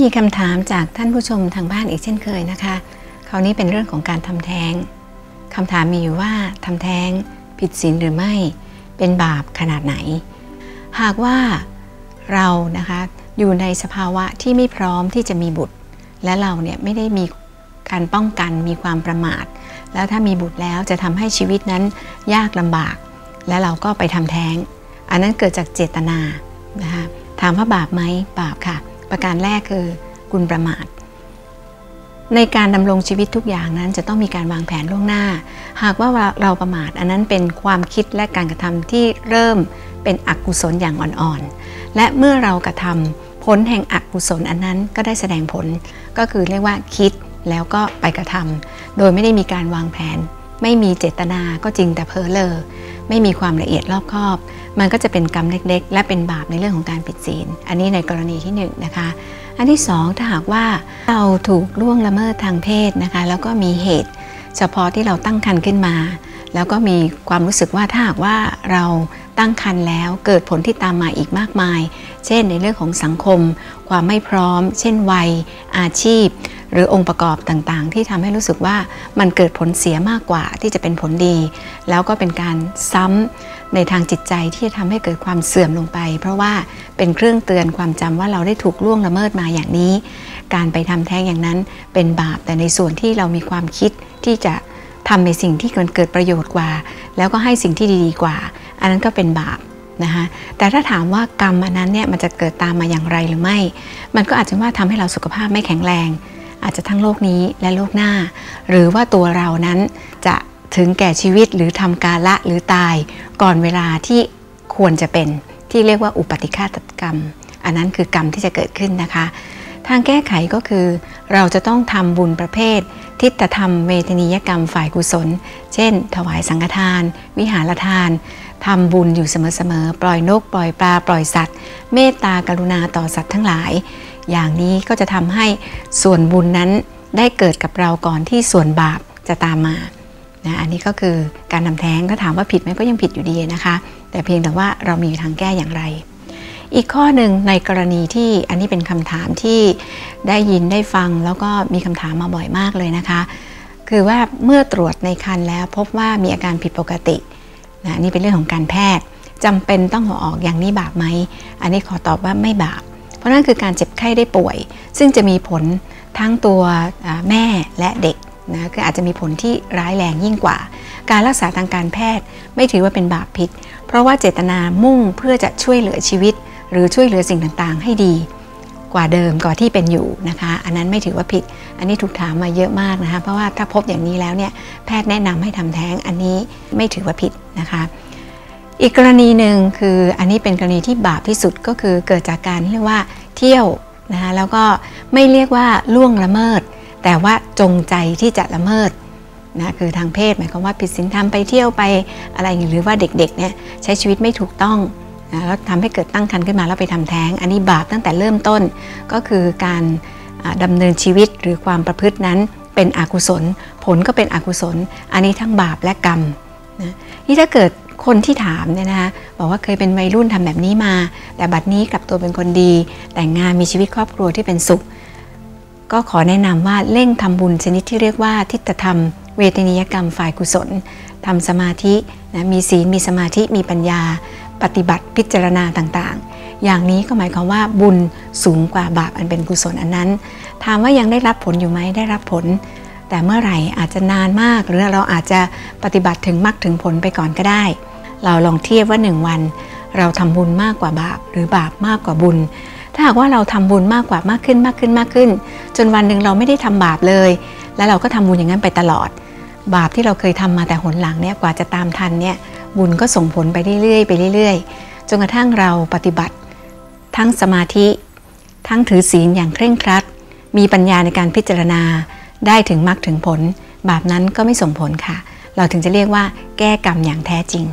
มีคำถามจากท่านผู้ชมทางบ้านอีกเช่นเคยนะคะ คราวนี้เป็นเรื่องของการทำแท้งคำถามมีอยู่ว่าทำแท้งผิดศีลหรือไม่ เป็นบาปขนาดไหน หากว่าเรานะคะอยู่ในสภาวะที่ไม่พร้อมที่จะมีบุตร และเราเนี่ยไม่ได้มีการป้องกันมีความประมาท แล้วถ้ามีบุตรแล้วจะทำให้ชีวิตนั้นยากลำบาก และเราก็ไปทำแท้ง อันนั้นเกิดจากเจตนานะคะถามว่าบาปไหมบาปค่ะ ประการแรกคือคุณประมาท ในการดำรงชีวิตทุกอย่างนั้นจะต้องมีการวางแผนล่วงหน้า หากว่าเราประมาทอันนั้นเป็นความคิดและการกระทำที่เริ่มเป็นอกุศลอย่างอ่อนๆ และเมื่อเรากระทำผลแห่งอกุศลอันนั้นก็ได้แสดงผล ก็คือเรียกว่าคิดแล้วก็ไปกระทำโดยไม่ได้มีการวางแผน ไม่มีเจตนาก็จริงแต่เพ้อเลอ ไม่มีความละเอียดรอบคอบ มันก็จะเป็นกรรมเล็กๆ และเป็นบาปในเรื่องของการผิดศีล อันนี้ในกรณีที่1นนะคะ อันที่ 2 ถ้าหากว่าเราถูกล่วงละเมิดทางเพศนะคะ แล้วก็มีเหตุ เฉพาะที่เราตั้งครรภ์ขึ้นมา แล้วก็มีความรู้สึกว่าถ้าหากว่าเราตั้งครรภ์แล้วเกิดผลที่ตามมาอีกมากมาย เช่นในเรื่องของสังคม ความไม่พร้อม เช่นวัย อาชีพ หรือองค์ประกอบต่างๆ ที่ทำให้รู้สึกว่ามันเกิดผลเสียมากกว่าที่จะเป็นผลดี แล้วก็เป็นการซ้ำในทางจิตใจที่จะทำให้เกิดความเสื่อมลงไป เพราะว่าเป็นเครื่องเตือนความจำว่าเราได้ถูกล่วงละเมิดมาอย่างนี้ การไปทำแท้งอย่างนั้นเป็นบาปแต่ในส่วนที่เรามีความคิดที่จะทำในสิ่งที่เกิดประโยชน์กว่า แล้วก็ให้สิ่งที่ดีๆกว่า อันนั้นก็เป็นบาปนะคะแต่ถ้าถามว่ากรรมอันนั้นเนี่ยมันจะเกิดตามมาอย่างไรหรือไม่ มันก็อาจจะว่าทำให้เราสุขภาพไม่แข็งแรง อาจจะทั้งโลกนี้และโลกหน้า หรือว่าตัวเรานั้นจะถึงแก่ชีวิตหรือทำกาละหรือตายก่อนเวลาที่ควรจะเป็นที่เรียกว่าอุปติฆาตกรรม อันนั้นคือกรรมที่จะเกิดขึ้นนะคะ ทางแก้ไขก็คือ เราจะต้องทำบุญประเภท ทิฏฐธรรมเวทนียกรรมฝ่ายกุศล เช่น ถวายสังฆทาน วิหารทานทำบุญอยู่เสมอๆ ปล่อยนก ปล่อยปลา ปล่อยสัตว์ เมตตากรุณาต่อสัตว์ทั้งหลายอย่างนี้ก็จะทำให้ส่วนบุญนั้นได้เกิดกับเราก่อนที่ส่วนบาปจะตามมานะอันนี้ก็คือการทำแท้งถ้าถามว่าผิดไหมก็ยังผิดอยู่ดีนะคะ แต่เพียงแต่ว่าเรามีทางแก้อย่างไร อีกข้อหนึ่งในกรณีที่อันนี้เป็นคำถามที่ได้ยินได้ฟังแล้วก็มีคำถามมาบ่อยมากเลยนะคะ คือว่าเมื่อตรวจในคันแล้วพบว่ามีอาการผิดปกตินะนี่เป็นเรื่องของการแพทย์จำเป็นต้องหัวออกอย่างนี้บาปไหม อันนี้ขอตอบว่าไม่บาป เพราะนั่นคือการเจ็บไข้ได้ป่วย ซึ่งจะมีผลทั้งตัวแม่และเด็กนะคืออาจจะมีผลที่ร้ายแรงยิ่งกว่า การรักษาทางการแพทย์ไม่ถือว่าเป็นบาปพิษ เพราะว่าเจตนามุ่งเพื่อจะช่วยเหลือชีวิต หรือช่วยเหลือสิ่งต่างๆ ให้ดี กว่าเดิมกว่าที่เป็นอยู่นะคะ อันนั้นไม่ถือว่าผิด อันนี้ถูกถามมาเยอะมากนะคะเพราะว่าถ้าพบอย่างนี้แล้วเนี่ยแพทย์แนะนำให้ทำแท้งอันนี้ไม่ถือว่าผิดนะคะ อีกกรณีหนึ่งคืออันนี้เป็นกรณีที่บาปที่สุดก็คือเกิดจากการเรียกว่าเที่ยวนะคะแล้วก็ไม่เรียกว่าล่วงละเมิด แต่ว่าจงใจที่จะละเมิดนะคือทางเพศหมายความว่าผิดศีลธรรมไปเที่ยวไปอะไรหรือว่าเด็กๆเนี่ยใช้ชีวิตไม่ถูกต้องนะแล้วทำให้เกิดตั้งครรภ์ขึ้นมาแล้วไปทำแท้ง อันนี้บาปตั้งแต่เริ่มต้นก็คือการดำเนินชีวิตหรือความประพฤตินั้นเป็นอกุศล ผลก็เป็นอกุศล อันนี้ทั้งบาปและกรรมนะนี่ถ้าเกิด คนที่ถามเนี่ยนะคะบอกว่าเคยเป็นวัยรุ่นทำแบบนี้มา แต่บัดนี้กลับตัวเป็นคนดี แต่งงานมีชีวิตครอบครัวที่เป็นสุข ก็ขอแนะนำว่าเร่งทำบุญชนิดที่เรียกว่าทิฏฐธรรม เวทนิยกรรมฝ่ายกุศลทำสมาธินะมีศีลมีสมาธิมีปัญญา ปฏิบัติพิจารณาต่างๆ อย่างนี้ก็หมายความว่าบุญสูงกว่าบาปอันเป็นกุศลอันนั้น ถามว่ายังได้รับผลอยู่ไหมได้รับผลแต่เมื่อไหร่อาจจะนานมาก หรือเราอาจจะปฏิบัติถึงมรรคถึงผลไปก่อนก็ได้ เราลองเทียบว่าหนึ่งวัน เราทำบุญมากกว่าบาป หรือบาปมากกว่าบุญ ถ้าหากว่าเราทำบุญมากกว่ามากขึ้นมากขึ้นมากขึ้น จนวันหนึ่งเราไม่ได้ทำบาปเลย แล้วเราก็ทำบุญอย่างนั้นไปตลอด บาปที่เราเคยทำมาแต่หนหลังเนี่ยกว่าจะตามทันเนี่ยบุญก็ส่งผลไปเรื่อยๆไปเรื่อยๆจนกระทั่งเราปฏิบัติ ทั้งสมาธิ ทั้งถือศีลอย่างเคร่งครัด มีปัญญาในการพิจารณาได้ถึงมรรคถึงผล บาปนั้นก็ไม่ส่งผลค่ะ เราถึงจะเรียกว่าแก้กรรมอย่างแท้จริง